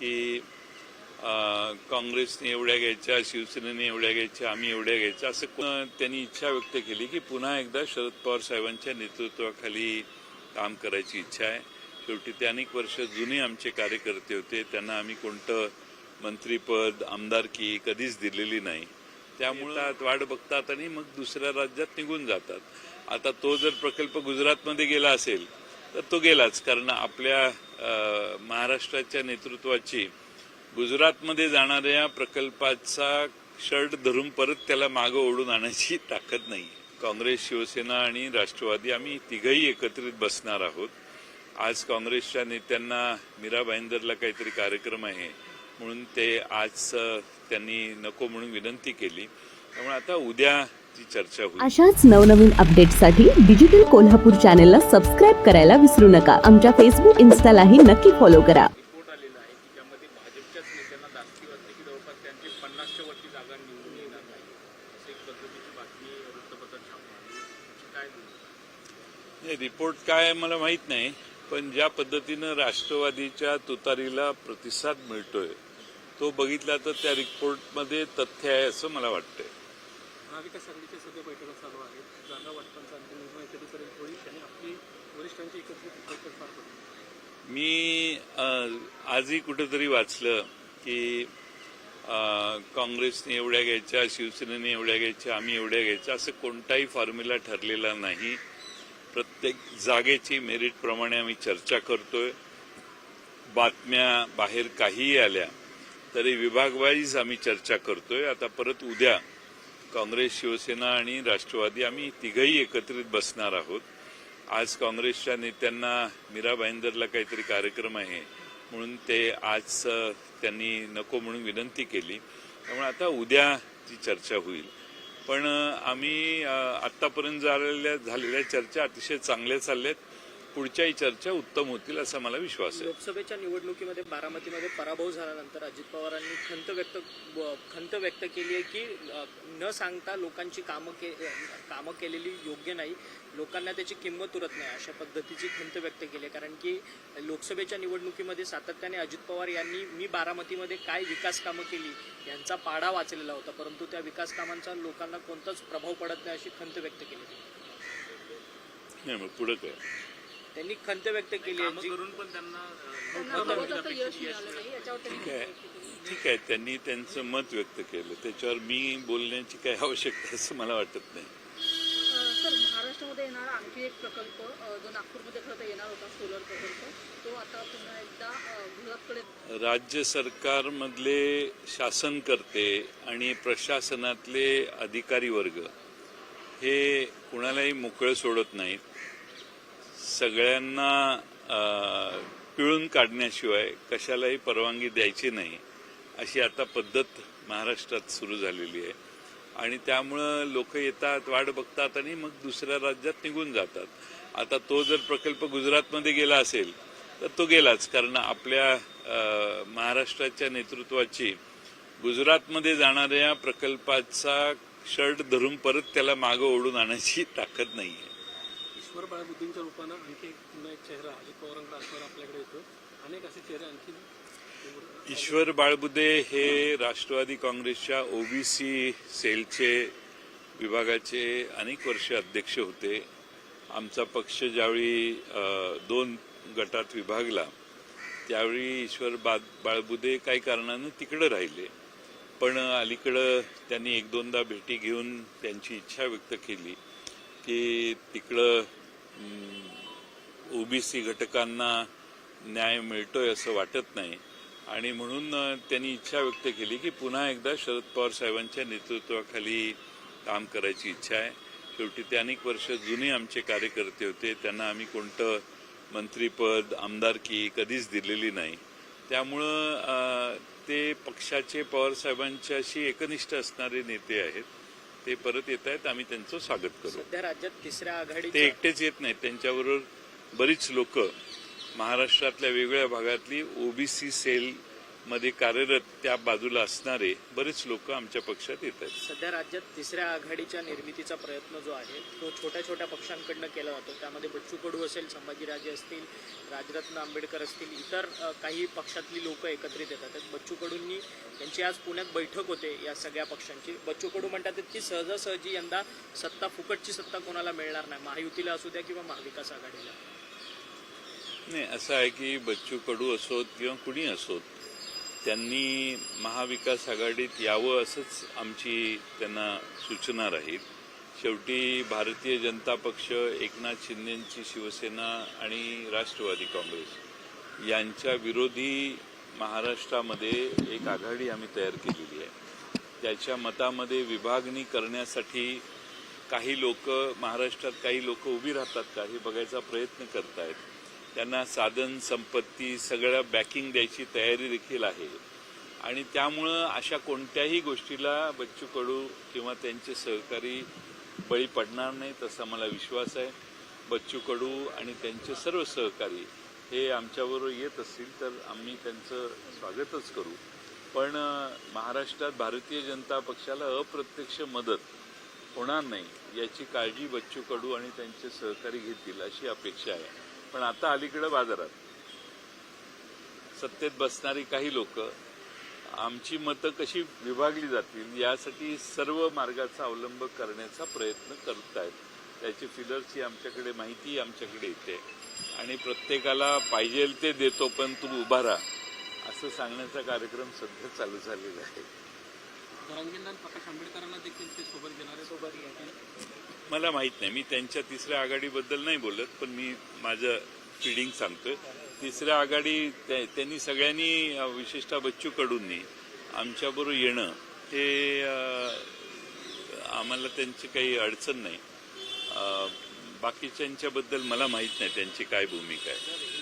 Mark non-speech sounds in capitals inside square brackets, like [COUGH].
की काँग्रेसने एवढ्या घ्यायच्या शिवसेनेने एवढ्या घ्यायच्या आम्ही एवढ्या घ्यायच्या असं त्यांनी इच्छा व्यक्त केली की पुन्हा एकदा शरद पवार साहेबांच्या नेतृत्वाखाली काम करायची इच्छा आहे. शेवटी ते अनेक वर्ष जुने आमचे कार्यकर्ते होते. त्यांना आम्ही कोणतं मंत्रीपद आमदारकी कधीच दिलेली नाही. त्यामुळे वाट बघतात आणि मग दुसऱ्या राज्यात निघून जातात. आता तो जर प्रकल्प गुजरातमध्ये गेला असेल तर तो गेलाच. कारण आपल्या महाराष्ट्राच्या नेतृत्वाची गुजरातमध्ये जाणाऱ्या प्रकल्पाचा शर्ट धरून परत त्याला मागं ओढून आणायची [LAUGHS] ताकद नाही. काँग्रेस शिवसेना आणि राष्ट्रवादी आम्ही तिघही एकत्रित बसणार आहोत. आज काँग्रेसच्या नेत्यांना मीरा भाईंदरला काहीतरी कार्यक्रम आहे म्हणून ते आज त्यांनी नको म्हणून विनंती केली. त्यामुळे आता उद्या अशाच नवनवीन अपडेट्ससाठी डिजिटल कोल्हापूर चॅनेलला सबस्क्राईब करायला विसरू नका. आमच्या फेसबुक इन्स्टालाही नक्की फॉलो करा. रिपोर्ट काय मला माहीत नाही पण ज्या पद्धतीनं राष्ट्रवादीच्या तुतारीला प्रतिसाद मिळतोय तो बघितला तर त्या रिपोर्टमध्ये तथ्य आहे असं मला वाटतंय. महाविकास आघाडीच्या सध्या बैठका चालू आहेत. जागा वाटपांचा अंतिम निर्णय कधीपर्यंत होईल. आणि आपली वरिष्ठांची एकत्रित बैठक पार पडेल. मी आजही कुठेतरी वाचलं की काँग्रेसने एवढ्या घ्यायच्या शिवसेनेने एवढ्या घ्यायच्या आम्ही एवढ्या घ्यायच्या असं कोणताही फॉर्म्युला ठरलेला नाही. प्रत्येक जागेची मेरिटप्रमाणे आम्ही चर्चा करतोय. बातम्या बाहेर काहीही आल्या तरी विभागवाईज आम्ही चर्चा करतोय. आता परत उद्या काँग्रेस शिवसेना आणि राष्ट्रवादी आम्ही तिघही एकत्रित बसणार आहोत. आज काँग्रेसच्या नेत्यांना मीरा भाईंदरला काहीतरी कार्यक्रम आहे म्हणून ते आज त्यांनी नको म्हणून विनंती केली. त्यामुळे आता उद्या ती चर्चा होईल. पण आम्ही आत्तापर्यंत आतापर्यंत झालेल्या झालेल्या चर्चा अतिशय चांगल्या चालल्या आहेत पुढच्याही चर्चा उत्तम होतील असा मला विश्वास आहे. लोकसभेच्या निवडणुकीमध्ये बारामतीमध्ये पराभव झाल्यानंतर अजित पवारांनी खंत व्यक्त खंत व्यक्त केली आहे की न सांगता लोकांची कामं के कामं केलेली योग्य नाही. लोकांना त्याची किंमत उरत नाही अशा पद्धतीची खंत व्यक्त केली आहे. कारण की लोकसभेच्या निवडणुकीमध्ये सातत्याने अजित पवार यांनी मी बारामतीमध्ये काय विकास कामं केली यांचा पाढा वाचलेला होता. परंतु त्या विकास कामांचा लोकांना कोणताच प्रभाव पडत नाही अशी खंत व्यक्त केली. नाही मग पुढं काय? त्यांनी खंत व्यक्त केली आहे जी करून पण त्यांना ठीक आहे. ठीक आहे त्यांनी त्यांचं मत व्यक्त केलं. त्याच्यावर मी बोलण्याची काही आवश्यकता आहे असं मला वाटत नाही. सर महाराष्ट्रामध्ये येणारा आणखी एक प्रकल्प जो नागपूरमध्ये खरं येणार होता सोलर प्रकल्प तो आता पुन्हा एकदा राज्य सरकारमधले शासनकर्ते आणि प्रशासनातले अधिकारी वर्ग हे कुणालाही मोकळं सोडत नाहीत. सगळ्यांना पिळून काढण्याशिवाय कशालाही परवानगी द्यायची नाही अशी आता पद्धत महाराष्ट्रात सुरू झालेली आहे. आणि त्यामुळं लोक येतात वाट बघतात आणि मग दुसऱ्या राज्यात निघून जातात. आता तो जर प्रकल्प गुजरातमध्ये गेला असेल तर तो गेलाच. कारण आपल्या महाराष्ट्राच्या नेतृत्वाची गुजरातमध्ये जाणाऱ्या प्रकल्पाचा शर्ट धरून परत त्याला मागं ओढून आणायची ताकद नाही आहे ईश्वर बाळबुद्धींच्या रूपानं आणखी एक पुन्हा एक चेहरा अजित पवारांकडे असणार आपल्याकडे येतो. अनेक असे चेहरे आणखी ईश्वर बाळबुदे हे राष्ट्रवादी काँग्रेसच्या ओबीसी सेलचे विभागाचे अनेक वर्ष अध्यक्ष होते. आमचा पक्ष ज्यावेळी दोन गटात विभागला त्यावेळी ईश्वर बा बाळबुदे काही कारणानं तिकडं राहिले. पण अलीकडं त्यांनी एक दोनदा भेटी घेऊन त्यांची इच्छा व्यक्त केली. की तिकडं ओबीसी घटकांना न्याय मिळतोय असं वाटत नाही. आणि म्हणून त्यांनी इच्छा व्यक्त केली की पुन्हा एकदा शरद पवार साहेबांच्या नेतृत्वाखाली काम करायची इच्छा आहे. शेवटी ते अनेक वर्ष जुने आमचे कार्यकर्ते होते. त्यांना आम्ही कोणतं मंत्रीपद आमदारकी कधीच दिलेली नाही. त्यामुळं ते पक्षाचे पवारसाहेबांच्याशी एकनिष्ठ असणारे नेते आहेत. ते परत येत आहेत आम्ही त्यांचं स्वागत करू. सध्या राज्यात तिसऱ्या ते आघाडीच्या एकटेच येत नाहीत. त्यांच्याबरोबर बरीच लोक महाराष्ट्रातल्या वेगवेगळ्या भागातली ओबीसी सेल मध्ये कार्यरत त्या बाजूला असणारे बरेच लोक आमच्या पक्षात येत आहेत. सध्या राज्यात तिसऱ्या आघाडीच्या निर्मितीचा प्रयत्न जो आहे तो छोट्या छोट्या पक्षांकडनं केला जातो. त्यामध्ये बच्चू कडू असेल संभाजीराजे असतील राजरत्न आंबेडकर असतील इतर काही पक्षातली लोक एकत्रित येतात. बच्चू कडूंनी त्यांची आज पुण्यात बैठक होते या सगळ्या पक्षांची. बच्चू कडू म्हणतात की सहजासहजी यंदा सत्ता फुकटची सत्ता कोणाला मिळणार नाही? महायुतीला असू द्या किंवा महाविकास आघाडीला. नाही असं आहे की बच्चू कडू असोत किंवा कुणी असोत त्यांनी महाविकास आघाडीत यावं असंच आमची त्यांना सूचना राहील. शेवटी भारतीय जनता पक्ष एकनाथ शिंदेची शिवसेना आणि राष्ट्रवादी काँग्रेस यांच्या विरोधी महाराष्ट्रामध्ये एक आघाडी आम्ही तयार केलेली आहे. त्याच्या मतामध्ये विभागणी करण्यासाठी काही लोक महाराष्ट्रात काही लोक उभी राहतात का हे बघायचा प्रयत्न करतायत. त्यांना साधन संपत्ती सगळ्या बॅकिंग द्यायची तयारी देखील आहे. आणि त्यामुळं अशा कोणत्याही गोष्टीला बच्चू कडू किंवा त्यांचे सहकारी बळी पडणार नाहीत असा मला विश्वास आहे. बच्चू कडू आणि त्यांचे सर्व सहकारी हे आमच्याबरोबर येत असतील तर आम्ही त्यांचं स्वागतच करू. पण महाराष्ट्रात भारतीय जनता पक्षाला अप्रत्यक्ष मदत होणार नाही याची काळजी बच्चू कडू आणि त्यांचे सहकारी घेतील अशी अपेक्षा आहे. पण आता अलीकडे बाजारात. सत्तेत बसणारी काही लोक आमची मतं कशी विभागली जातील यासाठी सर्व मार्गाचा अवलंब करण्याचा प्रयत्न करत आहेत त्याची फिलर्सची आमच्याकडे माहिती आमच्याकडे येते. आणि प्रत्येकाला पाहिजे ते देतो पण तू उभा राहा. असं सांगण्याचा कार्यक्रम सध्या चालू झालेला आहे. प्रकाश आंबेडकरांना देखील ते सोबत घेणारे सोबत घेणार मला माहीत नाही. मी त्यांच्या तिसऱ्या आघाडीबद्दल नाही बोलत पण मी माझं फिडिंग सांगतोय. तिसऱ्या आघाडी त्या- त्यांनी सगळ्यांनी विशेषतः बच्चू कडूंनी आमच्याबरोबर येणं हे आम्हाला त्यांची काही अडचण नाही. बाकीच्यांच्याबद्दल मला माहीत नाही त्यांची काय भूमिका आहे.